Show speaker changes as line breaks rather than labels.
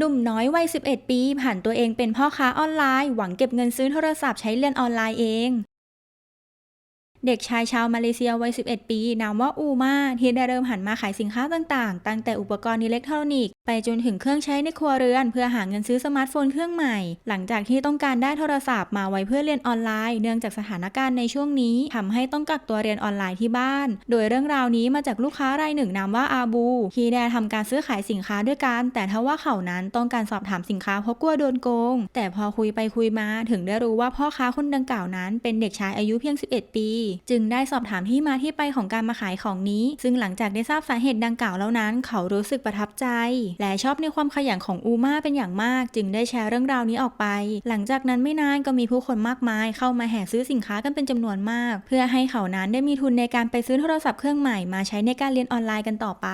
หนุ่มน้อยวัย 11 ปี ผ่านตัวเองเป็นพ่อค้าออนไลน์ หวังเก็บเงินซื้อโทรศัพท์ใช้เรียนออนไลน์เอง เด็กชายชาวมาเลเซียวัย 11 ปี นามว่าอูมาที่ได้เริ่มหันมาขายสินค้าต่างๆ ตั้งแต่อุปกรณ์อิเล็กทรอนิกส์ไปจนถึงเครื่องใช้ในครัวเรือน เพื่อหาเงินซื้อสมาร์ทโฟนเครื่องใหม่ หลังจากที่ต้องการได้โทรศัพท์มาไว้เพื่อเรียนออนไลน์ เนื่องจากสถานการณ์ในช่วงนี้ทำให้ต้องกักตัวเรียนออนไลน์ที่บ้าน โดยเรื่องราวนี้มาจากลูกค้ารายหนึ่งนามว่าอาบูที่ได้ทำการซื้อขายสินค้าด้วยกัน แต่ทว่าเขานั้นต้องการสอบถามสินค้าเพราะกลัวโดนโกง แต่พอคุยไปคุยมาถึงได้รู้ว่าพ่อค้าคนดังกล่าวนั้น เป็นเด็กชายอายุเพียง 11 ปีจึงได้สอบถามที่มาที่ไปของการมาขายของนี้ ซึ่งหลังจากได้ทราบสาเหตุดังกล่าวแล้วนั้น เขารู้สึกประทับใจ และชอบในความขยันของอูมาเป็นอย่างมาก จึงได้แชร์เรื่องราวนี้ออกไป หลังจากนั้นไม่นานก็มีผู้คนมากมาย เข้ามาแห่ซื้อสินค้ากันเป็นจำนวนมาก เพื่อให้เขานั้นได้มีทุนในการไปซื้อโทรศัพท์เครื่องใหม่มาใช้ในการเรียนออนไลน์กันต่อไป